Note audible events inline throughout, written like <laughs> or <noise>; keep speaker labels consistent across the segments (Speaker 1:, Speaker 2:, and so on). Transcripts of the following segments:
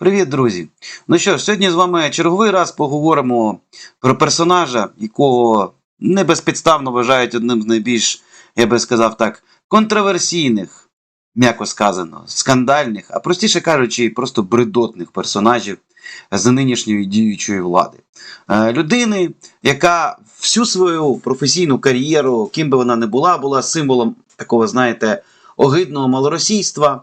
Speaker 1: Привіт, друзі! Ну що ж, сьогодні з вами черговий раз поговоримо про персонажа, якого не безпідставно вважають одним з найбільш, я би сказав так, контроверсійних, м'яко сказано, скандальних, а простіше кажучи, просто бредотних персонажів з нинішньої діючої влади. Е, Людини, яка всю свою професійну кар'єру, ким би вона не була, була символом такого, знаєте, огидного малоросійства.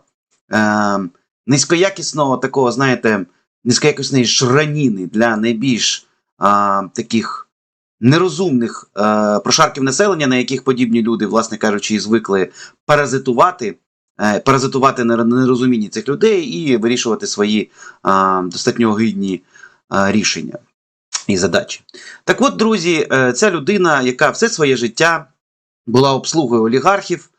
Speaker 1: Е, низькоякісного такого, знаєте, низькоякісної жраніни для найбільш а, таких нерозумних а, прошарків населення, на яких подібні люди, власне кажучи, і звикли паразитувати, е, паразитувати на нерозумінні цих людей і вирішувати свої а, достатньо огидні а, рішення і задачі. Так от, друзі, е, ця людина, яка все своє життя була обслугою олігархів.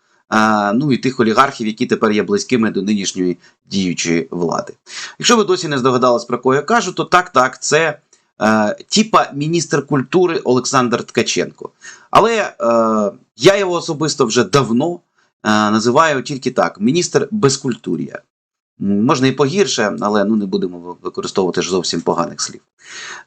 Speaker 1: Ну і тих олігархів, які тепер є близькими до нинішньої діючої влади. Якщо ви досі не здогадались, про кого я кажу, то так, так, це е, типа міністр культури Олександр Ткаченко. Але е, я його особисто вже давно е, називаю тільки так: міністр безкультур'я. Можна і погірше, але ну не будемо використовувати ж зовсім поганих слів.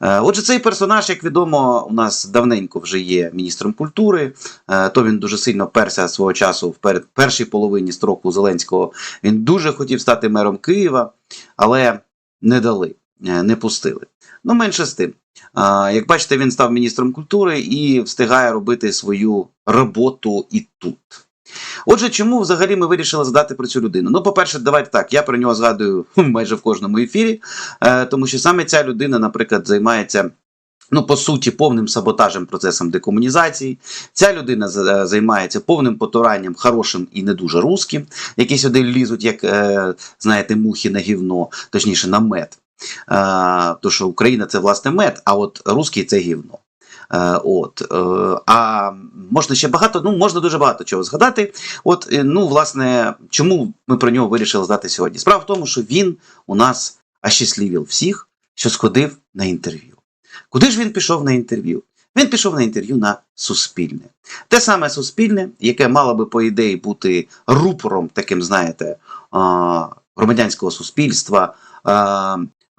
Speaker 1: Е, Отже, цей персонаж, як відомо, у нас давненько вже є міністром культури. Е, То він дуже сильно перся свого часу в першій половині строку Зеленського. Він дуже хотів стати мером Києва, але не дали, е, не пустили. Ну, менше з тим. Як бачите, він став міністром культури і встигає робити свою роботу і тут. Отже, чому взагалі ми вирішили задати про цю людину? Ну, по-перше, давайте так, я про нього згадую <laughs> майже в кожному ефірі, е, тому що саме ця людина, наприклад, займається. Ну, по суті, повним саботажем процесом декомунізації. Ця людина е, займається повним потуранням хорошим і не дуже русським, які сюди лізуть, як, е, знаєте, мухи на гівно, точніше, на мед. Е, то, що Україна це власне мед, а от русський це гівно. Е, от, е, а можна ще багато, ну можна дуже багато чого згадати. От, е, ну, власне, чому ми про нього вирішили здати сьогодні? Справа в тому, що він у нас ощасливив всіх, що сходив на інтерв'ю. Куди ж він пішов на інтерв'ю? Він пішов на інтерв'ю на Суспільне. Те саме Суспільне, яке мало би, по ідеї, бути рупором, таким, знаєте, громадянського суспільства,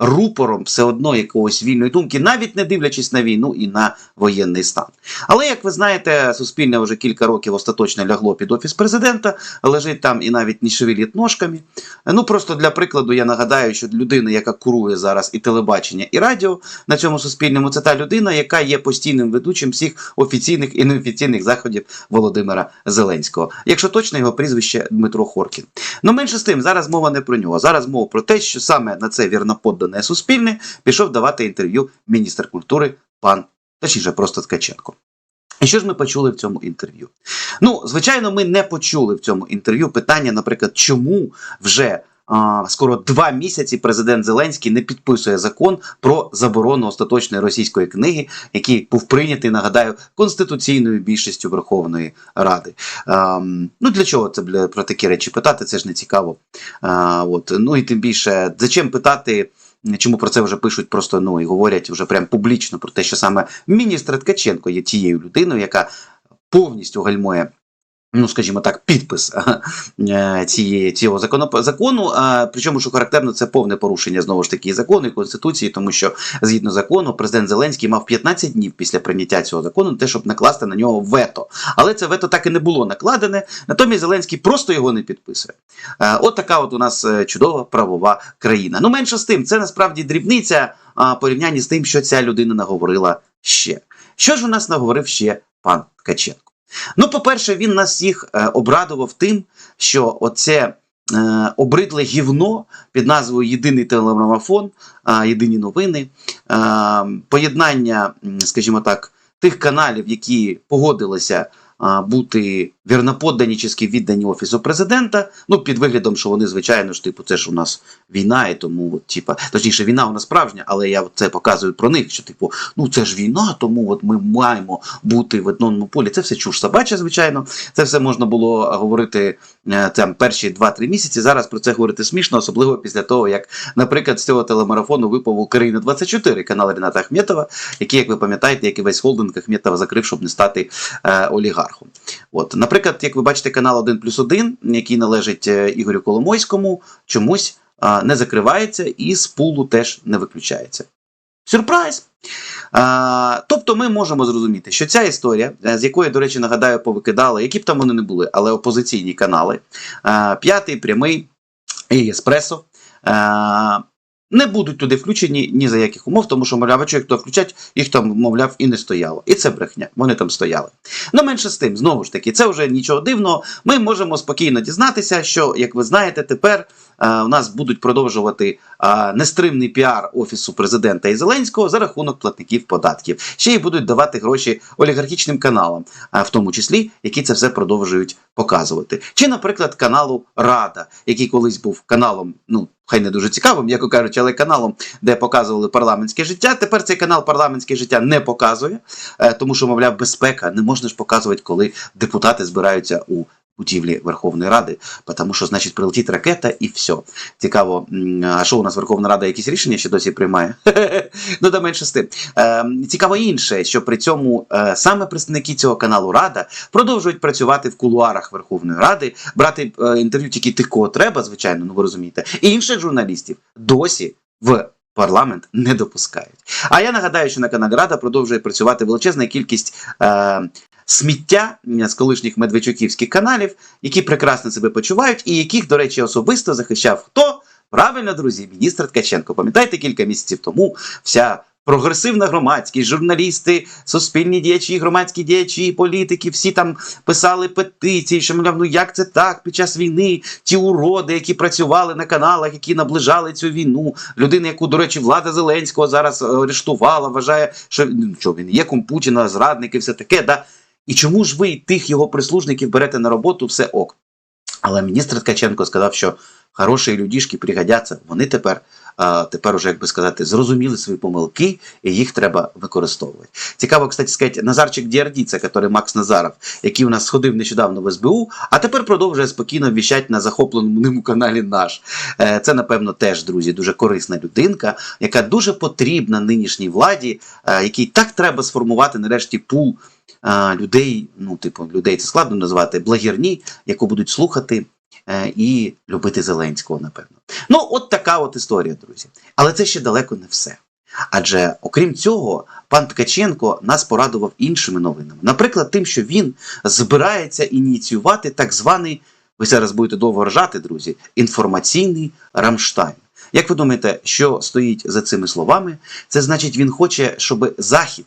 Speaker 1: рупором все одно якогось вільної думки, навіть не дивлячись на війну і на воєнний стан. Але, як ви знаєте, Суспільне вже кілька років остаточно лягло під офіс президента, лежить там і навіть не шевелить ножками. Ну просто для прикладу я нагадаю, що людина, яка курує зараз і телебачення, і радіо на цьому суспільному, це та людина, яка є постійним ведучим всіх офіційних і неофіційних заходів Володимира Зеленського. Якщо точно його прізвище Дмитро Хоркін. Ну менше з тим, зараз мова не про нього. Зараз мова про те, що саме на це вірноподдане суспільне пішов давати інтерв'ю міністр культури пан точніше просто Ткаченко. І що ж ми почули в цьому інтерв'ю? Ну, звичайно, ми не почули в цьому інтерв'ю питання, наприклад, чому вже а, скоро два місяці президент Зеленський не підписує закон про заборону остаточної російської книги, який був прийнятий, нагадаю, конституційною більшістю Верховної Ради. Ем, ну для чого це про такі речі питати? Це ж не цікаво. А, от. Ну і тим більше, зачем питати? Чому про це вже пишуть просто ну і говорять вже прям публічно про те, що саме міністр Ткаченко є тією людиною, яка повністю гальмує. Ну, скажімо так, підпис е, цієї цього закону. Причому, що характерно, це повне порушення знову ж таки закону і конституції, тому що згідно закону, президент Зеленський мав 15 днів після прийняття цього закону, те, щоб накласти на нього вето. Але це вето так і не було накладене. Натомість Зеленський просто його не підписує. Е, От така от у нас е, чудова правова країна. Ну, менше з тим, це насправді дрібниця порівнянні з тим, що ця людина наговорила ще. Що ж у нас наговорив ще пан Ткаченко? Ну, по-перше, він нас всіх е, обрадував тим, що оце е, обридле гівно під назвою Єдиний телемарафон, єдині новини, поєднання, скажімо так, тих каналів, які погодилися бути вірноподдані чи віддані офісу президента. Ну, під виглядом, що вони, звичайно ж, типу, це ж у нас війна, і тому, от, типа, точніше, війна у нас справжня, але я це показую про них, що, типу, ну це ж війна, тому от ми маємо бути в одному полі. Це все чуш собача, звичайно. Це все можна було говорити там перші 2-3 місяці. Зараз про це говорити смішно, особливо після того, як, наприклад, з цього телемарафону випав Україна 24 канал Рената Ахметова, який, як ви пам'ятаєте, як і весь холдинг Ахметова закрив, щоб не стати е, олігархом. От, наприклад, як ви бачите, канал 1 плюс 1, який належить е, Ігорю Коломойському, чомусь не закривається і з пулу теж не виключається. Сюрприз! А, тобто ми можемо зрозуміти, що ця історія, е, з якої, до речі, нагадаю, повикидали, які б там вони не були, але опозиційні канали, а, п'ятий, прямий і еспресо. А, не будуть туди включені ні за яких умов, тому що, мовляв, а що їх включать, їх там, мовляв, і не стояло. І це брехня, вони там стояли. Ну, менше з тим, знову ж таки, це вже нічого дивного. Ми можемо спокійно дізнатися, що, як ви знаєте, тепер е, у нас будуть продовжувати е, нестримний піар Офісу президента і Зеленського за рахунок платників податків. Ще й будуть давати гроші олігархічним каналам, е, в тому числі, які це все продовжують показувати. Чи, наприклад, каналу Рада, який колись був каналом, ну. Хай не дуже цікавим, як кажуть, але каналом, де показували парламентське життя. Тепер цей канал парламентське життя не показує, е, тому що, мовляв, безпека не можна ж показувати, коли депутати збираються у будівлі Верховної Ради, тому що, значить, прилетить ракета і все. Цікаво, а що у нас Верховна Рада якісь рішення ще досі приймає? <laughs> ну, да менше з тим. Е, цікаво інше, що при цьому е, саме представники цього каналу Рада продовжують працювати в кулуарах Верховної Ради, брати е, інтерв'ю тільки тих, кого треба, звичайно, ну ви розумієте, і інших журналістів досі в парламент не допускають. А я нагадаю, що на Канаграда продовжує працювати величезна кількість е, сміття з колишніх медведчуківських каналів, які прекрасно себе почувають, і яких, до речі, особисто захищав хто? Правильно, друзі, міністр Ткаченко. Пам'ятаєте, кілька місяців тому вся. Прогресивна громадськість, журналісти, суспільні діячі, громадські діячі, політики, всі там писали петиції, що мовляв, ну як це так під час війни? Ті уроди, які працювали на каналах, які наближали цю війну. Людина, яку, до речі, влада Зеленського зараз е, арештувала, вважає, що, ну, що він є кум Путіна, зрадник і все таке. Да? І чому ж ви тих його прислужників берете на роботу, все ок. Але міністр Ткаченко сказав, що хороші людішки пригодяться, вони тепер, тепер уже, як би сказати, зрозуміли свої помилки, і їх треба використовувати. Цікаво, кстати, сказати, Назарчик Діардіца, який Макс Назаров, який у нас сходив нещодавно в СБУ, а тепер продовжує спокійно віщати на захопленому ним каналі наш. Е, Це, напевно, теж, друзі, дуже корисна людинка, яка дуже потрібна нинішній владі, е, якій так треба сформувати нарешті пул е, людей, ну, типу, людей це складно назвати, благірні, яку будуть слухати і любити Зеленського, напевно. Ну, от така от історія, друзі. Але це ще далеко не все. Адже, окрім цього, пан Ткаченко нас порадував іншими новинами. Наприклад, тим, що він збирається ініціювати так званий, ви зараз будете довго ржати, друзі, інформаційний Рамштайн. Як ви думаєте, що стоїть за цими словами? Це значить, він хоче, щоб Захід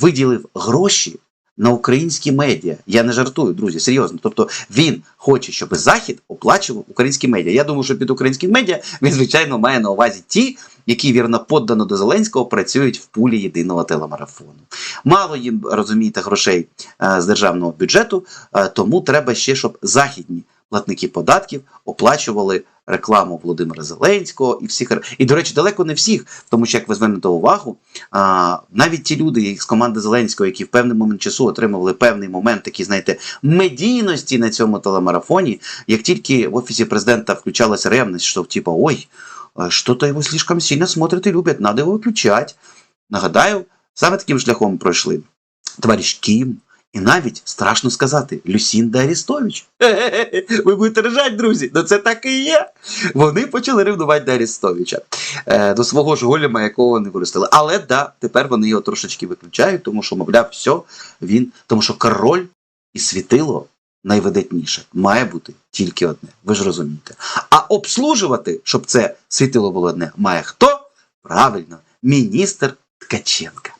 Speaker 1: виділив гроші на українські медіа. Я не жартую, друзі, серйозно. Тобто він хоче, щоб Захід оплачував українські медіа. Я думаю, що під українські медіа він, звичайно, має на увазі ті, які вірно поддано до Зеленського працюють в пулі єдиного телемарафону. Мало їм розумієте грошей е, з державного бюджету, е, тому треба ще, щоб західні платники податків оплачували рекламу Володимира Зеленського і всіх і до речі, далеко не всіх, тому що як ви звернете увагу, а, навіть ті люди з команди Зеленського, які в певний момент часу отримували певний момент, такі знаєте, медійності на цьому телемарафоні, як тільки в офісі президента включалася ревність, що типа ой, що-то його слишком сильно смотрят і люблять, надо його виключати. Нагадаю, саме таким шляхом пройшли товариш Кім, і навіть страшно сказати, Люсінда Арістович. Ви будете ржати, друзі, ну це так і є. Вони почали ревнувати до Арістовича, е, до свого ж голіма, якого вони виростили. Але да, тепер вони його трошечки виключають, тому що, мовляв, все, він, тому що король і світило найвидатніше має бути тільки одне. Ви ж розумієте. А обслужувати, щоб це світило було одне, має хто? Правильно, міністр Ткаченка.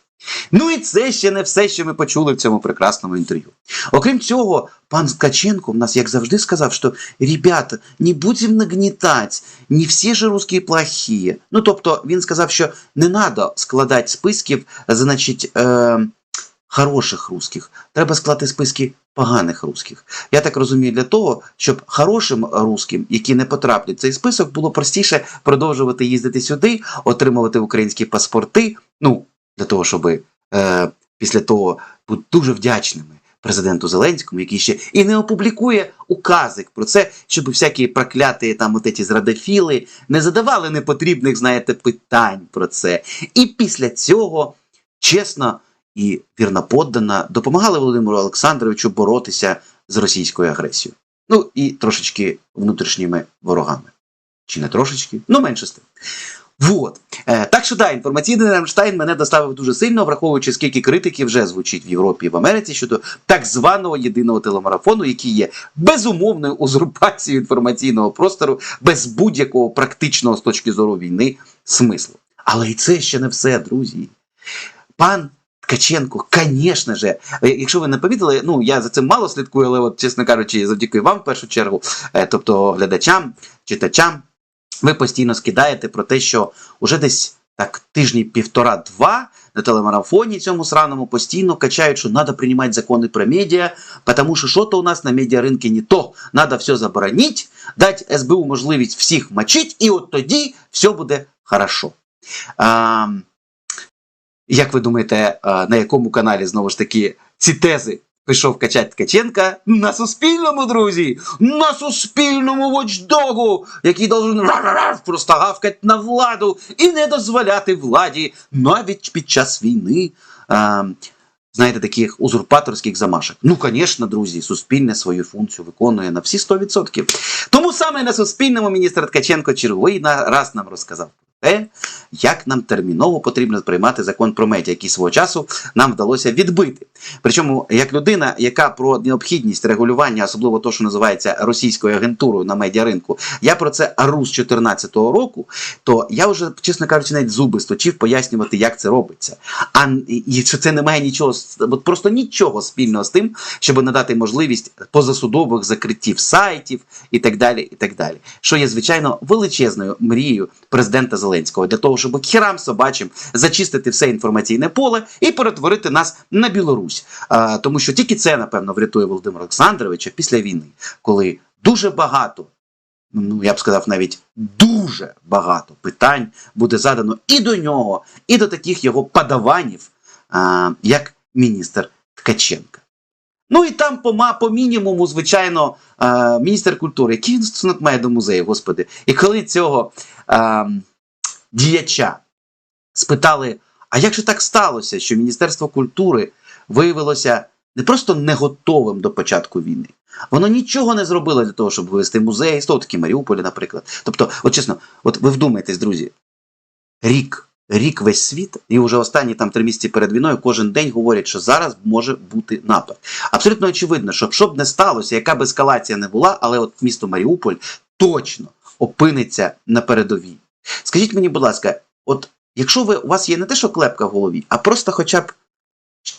Speaker 1: Ну і це ще не все, що ми почули в цьому прекрасному інтерв'ю. Окрім цього, пан Ткаченко в нас, як завжди, сказав, що ребята, не будемо нагнітати, не всі ж русські плохі. Ну тобто він сказав, що не треба складати списків, значить, е, хороших русських. Треба складати списки поганих русських. Я так розумію, для того, щоб хорошим русським, які не потраплять в цей список, було простіше продовжувати їздити сюди, отримувати українські паспорти. Ну, для того, щоб е, після того бути дуже вдячними президенту Зеленському, який ще і не опублікує указик про це, щоб всякі прокляті там от ці зрадофіли не задавали непотрібних, знаєте, питань про це. І після цього чесно і вірно поддано допомагали Володимиру Олександровичу боротися з російською агресією. Ну і трошечки внутрішніми ворогами. Чи не трошечки? Ну, менше з тим. Вот. Е, так що да, інформаційний Рамштайн мене доставив дуже сильно, враховуючи, скільки критики вже звучить в Європі і в Америці щодо так званого єдиного телемарафону, який є безумовною узурпацією інформаційного простору без будь-якого практичного з точки зору війни смислу. Але і це ще не все, друзі. Пан Ткаченко, звісно же, е, якщо ви не помітили, ну я за цим мало слідкую, але от, чесно кажучи, завдяки вам в першу чергу, е, тобто глядачам, читачам, ви постійно скидаєте про те, що уже десь так тижні півтора-два на телемарафоні цьому сраному постійно качають, що треба приймати закони про медіа, тому що що-то у нас на медіаринку не то. Треба все заборонити, дати СБУ можливість всіх мочити, і от тоді все буде хорошо. А, як ви думаєте, на якому каналі знову ж таки ці тези пішов качати Ткаченка? На Суспільному, друзі! На Суспільному вочдогу, який должен просто гавкати на владу і не дозволяти владі навіть під час війни. А, Знаєте, таких узурпаторських замашок. Ну, звісно, друзі, суспільне свою функцію виконує на всі 100%. Тому саме на Суспільному міністр Ткаченко черговий раз нам розказав те, як нам терміново потрібно приймати закон про медіа, який свого часу нам вдалося відбити. Причому, як людина, яка про необхідність регулювання, особливо то, що називається російською агентурою на медіаринку, я про це ару з 2014 року, то я вже, чесно кажучи, навіть зуби сточив пояснювати, як це робиться. А і що це не має нічого, от просто нічого спільного з тим, щоб надати можливість позасудових закриттів сайтів і так далі. і так далі. Що є, звичайно, величезною мрією президента Зеленського для того, щоб хірам собачим зачистити все інформаційне поле і перетворити нас на Білорусь. А, тому що тільки це, напевно, врятує Володимира Олександровича після війни, коли дуже багато. Ну, я б сказав, навіть дуже багато питань буде задано і до нього, і до таких його подаванів, а, як міністр Ткаченка. Ну і там по, по мінімуму, звичайно, міністр культури, який стосунок має до музею, господи. І коли цього діяча спитали, а як же так сталося, що Міністерство культури виявилося не просто не готовим до початку війни, воно нічого не зробило для того, щоб вивести музей, з того таки Маріуполі, наприклад. Тобто, от чесно, от ви вдумайтесь, друзі, рік, рік весь світ, і вже останні там три місяці перед війною кожен день говорять, що зараз може бути напад. Абсолютно очевидно, що що б не сталося, яка б ескалація не була, але от місто Маріуполь точно опиниться на передовій. Скажіть мені, будь ласка, от якщо ви у вас є не те, що клепка в голові, а просто хоча б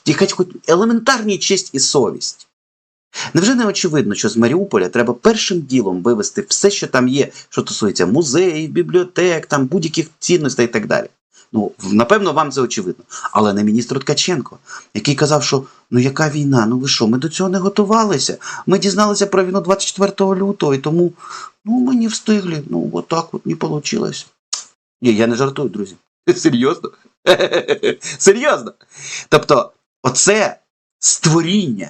Speaker 1: якась хоч елементарні честь і совість. Невже не очевидно, що з Маріуполя треба першим ділом вивести все, що там є, що стосується музеїв, бібліотек, там будь-яких цінностей і так далі. Ну, напевно, вам це очевидно. Але не міністр Ткаченко, який казав, що ну яка війна? Ну ви що, ми до цього не готувалися. Ми дізналися про війну 24 лютого, і тому ну, ми не встигли. Ну, от так от не вийшло. Ні, я не жартую, друзі. <laughs> Серйозно? <laughs> Серйозно. Тобто, оце створіння,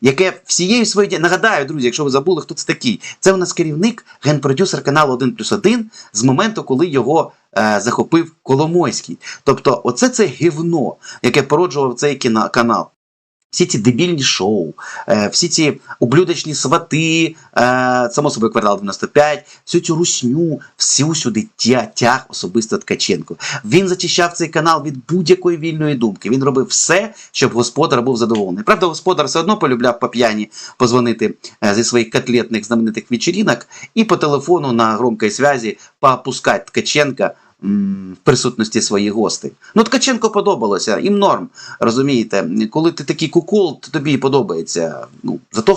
Speaker 1: яке всією своєю нагадаю, друзі, якщо ви забули, хто це такий, це у нас керівник, генпродюсер каналу 1 плюс 1 з моменту, коли його е, захопив Коломойський. Тобто, оце це гівно, яке породжував цей кіна- канал. Всі ці дебільні шоу, е, всі ці ублюдочні свати, е, само собою квартал 95, всю цю русню, всю сюди тя, тяг особисто Ткаченко. Він зачищав цей канал від будь-якої вільної думки. Він робив все, щоб господар був задоволений. Правда, господар все одно полюбляв по п'яні позвонити е, зі своїх котлетних знаменитих вечеринок і по телефону на громкій зв'язі поопускати Ткаченка в присутності своїх гостей. Ну, Ткаченко подобалося, їм норм. Розумієте, коли ти такий кукол, то тобі і подобається. Ну, зато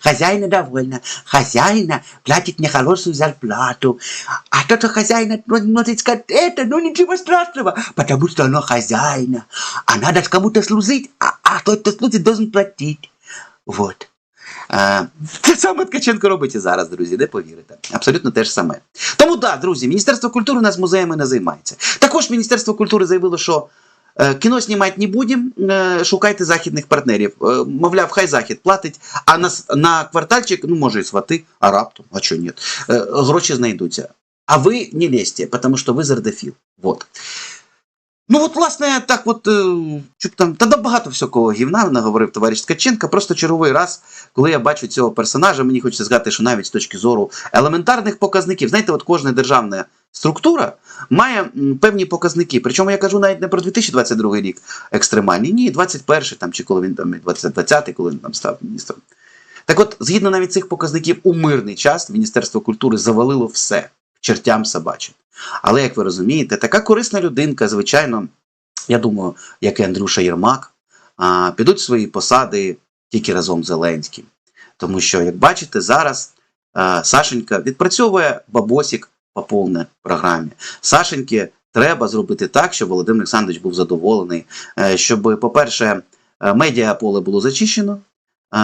Speaker 1: хазяїна довольна, хазяїна платить мне хорошую зарплату. А то, что хозяина носит сказать, это, ну ничего страшного, потому что оно хозяина. А ж кому-то служить, а, а кто это служит, должен платить. Вот. Е, Це саме Ткаченко робить і зараз, друзі, не повірите. Абсолютно те ж саме. Тому так, да, друзі, Міністерство культури у нас музеями не займається. Також Міністерство культури заявило, що е, кіно знімати не будемо, е, шукайте західних партнерів. Е, Мовляв, хай захід платить, а на, на квартальчик, ну, може, і свати, а раптом, а чого ні, гроші знайдуться. А ви не лезьте, тому що ви зердофіл. Вот. Ну, от, власне, так от, е, щоб там, та багато всякого гівна наговорив товариш Ткаченка. Просто черговий раз, коли я бачу цього персонажа, мені хочеться сказати, що навіть з точки зору елементарних показників, знаєте, от кожна державна структура має певні показники. Причому я кажу навіть не про 2022 рік екстремальний, ні, 21 там, чи коли він там 2020, коли він там став міністром. Так от, згідно навіть цих показників, у мирний час Міністерство культури завалило все чертям собачим. Але як ви розумієте, така корисна людинка, звичайно, я думаю, як і Андрюша Єрмак, підуть в свої посади тільки разом з Зеленським. Тому що, як бачите, зараз Сашенька відпрацьовує бабосік по повній програмі. Сашеньки треба зробити так, щоб Володимир Олександрович був задоволений, е, щоб, по-перше, е, медіаполе було зачищено.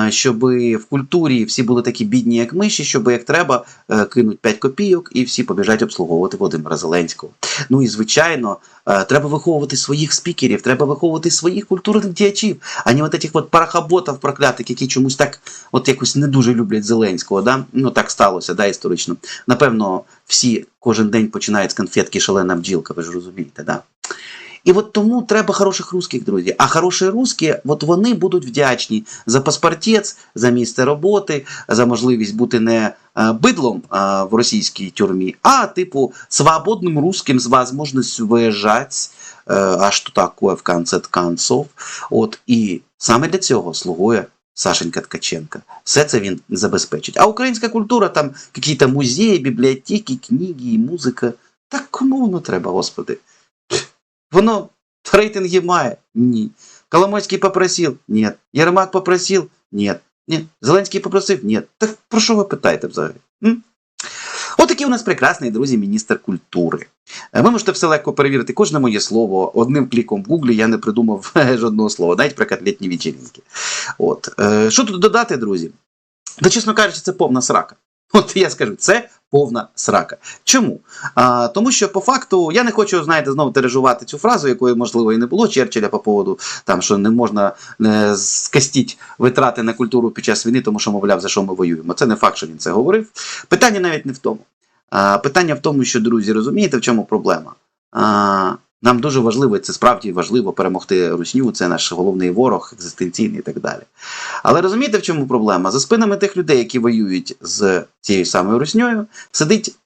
Speaker 1: Щоб в культурі всі були такі бідні, як миші, щоб як треба е, кинуть 5 копійок і всі побіжать обслуговувати Володимира Зеленського. Ну і звичайно, е, треба виховувати своїх спікерів, треба виховувати своїх культурних діячів, а не от этих от парахоботів проклятих, які чомусь так от якось не дуже люблять Зеленського. Да? Ну так сталося, да, історично. Напевно, всі кожен день починають з конфетки шалена бджілка, ви ж розумієте, да? І от тому треба хороших русських, друзі. А хороші русські, от вони будуть вдячні за паспортець, за місце роботи, за можливість бути не е, бидлом е, в російській тюрмі, а типу свободним русским з возможністю виїжджати, е, а що таке в конце концов. От і саме для цього слугує Сашенька Ткаченка. Все це він забезпечить. А українська культура, там якісь музеї, бібліотеки, книги і музика. Так кому воно треба, господи? Воно рейтинги має? Ні. Коломойський попросив? Ні. Єрмак попросив? Ні. Ні. Зеленський попросив? Ні. Так про що ви питаєте взагалі? М? Отакий у нас прекрасний, друзі, міністр культури. Е, Ви можете все легко перевірити кожне моє слово. Одним кліком в Гуглі я не придумав <laughs> жодного слова, навіть про котлетні вечірінки. От. Е, Що тут додати, друзі? Та, чесно кажучи, це повна срака. От я скажу, це повна срака. Чому? А, тому що по факту я не хочу, знаєте, знову тиражувати цю фразу, якої можливо і не було Черчилля по поводу там, що не можна не скастіть витрати на культуру під час війни, тому що, мовляв, за що ми воюємо. Це не факт, що він це говорив. Питання навіть не в тому. А, питання в тому, що друзі, розумієте, в чому проблема? А, нам дуже важливо, і це справді важливо перемогти русню, це наш головний ворог, екзистенційний і так далі. Але розумієте, в чому проблема? За спинами тих людей, які воюють з цією самою русньою, сидить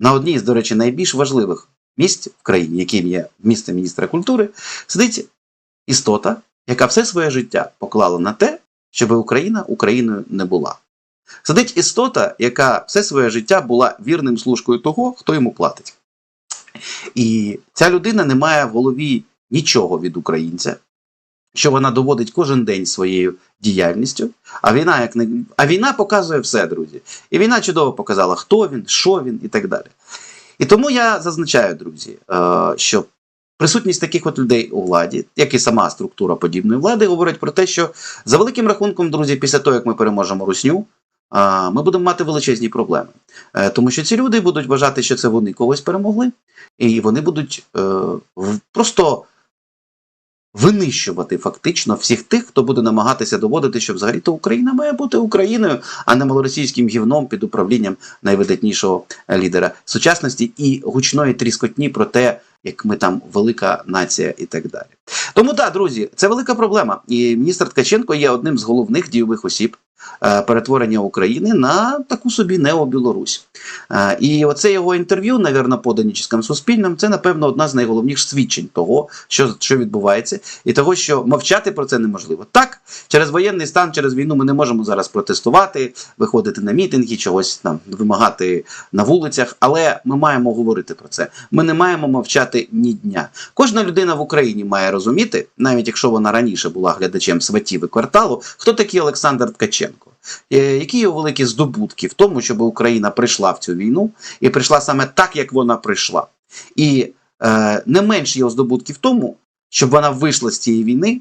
Speaker 1: на одній з, до речі, найбільш важливих місць в країні, яким є місце міністра культури, сидить істота, яка все своє життя поклала на те, щоб Україна Україною не була. Сидить істота, яка все своє життя була вірним служкою того, хто йому платить. І ця людина не має в голові нічого від українця, що вона доводить кожен день своєю діяльністю. А війна, як не а війна показує все, друзі. І війна чудово показала, хто він, що він і так далі. І тому я зазначаю, друзі, е, що присутність таких от людей у владі, як і сама структура подібної влади, говорить про те, що за великим рахунком, друзі, після того, як ми переможемо русню, ми будемо мати величезні проблеми. Е, Тому що ці люди будуть вважати, що це вони когось перемогли, і вони будуть е, просто винищувати фактично всіх тих, хто буде намагатися доводити, що взагалі-то Україна має бути Україною, а не малоросійським гівном під управлінням найвидатнішого е, лідера сучасності і гучної тріскотні про те, як ми там велика нація і так далі. Тому так, друзі, це велика проблема. І міністр Ткаченко є одним з головних дійових осіб перетворення України на таку собі необілорусь. Е, І оце його інтерв'ю, навірно, подані чіским суспільним, це, напевно, одна з найголовніших свідчень того, що, що відбувається, і того, що мовчати про це неможливо. Так, через воєнний стан, через війну ми не можемо зараз протестувати, виходити на мітинги, чогось там вимагати на вулицях, але ми маємо говорити про це. Ми не маємо мовчати ні дня. Кожна людина в Україні має розуміти, навіть якщо вона раніше була глядачем сватів і кварталу, хто такий Олександр Ткаченко. Е, Які його великі здобутки в тому, щоб Україна прийшла в цю війну і прийшла саме так, як вона прийшла. І е, не менше його здобутки в тому, щоб вона вийшла з цієї війни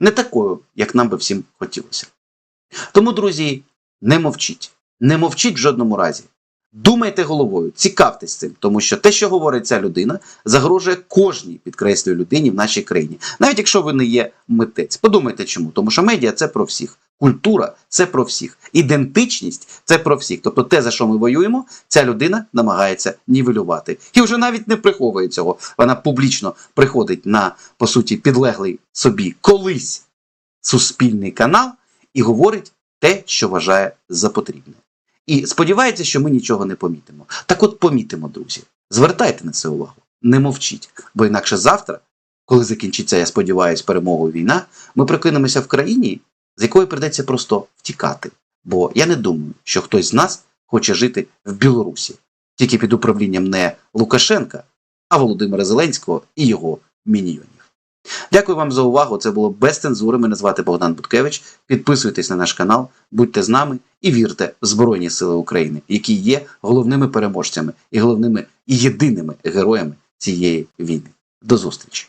Speaker 1: не такою, як нам би всім хотілося. Тому, друзі, не мовчіть. Не мовчіть в жодному разі. Думайте головою, цікавтесь цим, тому що те, що говорить ця людина, загрожує кожній підкреслюю людині в нашій країні, навіть якщо ви не є митець. Подумайте чому, тому що медіа це про всіх. Культура це про всіх, ідентичність це про всіх. Тобто, те, за що ми воюємо, ця людина намагається нівелювати. І вже навіть не приховує цього. Вона публічно приходить на по суті підлеглий собі колись суспільний канал і говорить те, що вважає за потрібне. І сподівається, що ми нічого не помітимо. Так от помітимо, друзі. Звертайте на це увагу, не мовчіть, бо інакше завтра, коли закінчиться, я сподіваюся, перемогою війна, ми прокинемося в країні, з якої придеться просто втікати. Бо я не думаю, що хтось з нас хоче жити в Білорусі, тільки під управлінням не Лукашенка, а Володимира Зеленського і його мініонів. Дякую вам за увагу. Це було без цензури. Мене звати Богдан Буткевич. Підписуйтесь на наш канал, будьте з нами і вірте в Збройні Сили України, які є головними переможцями і головними і єдиними героями цієї війни. До зустрічі!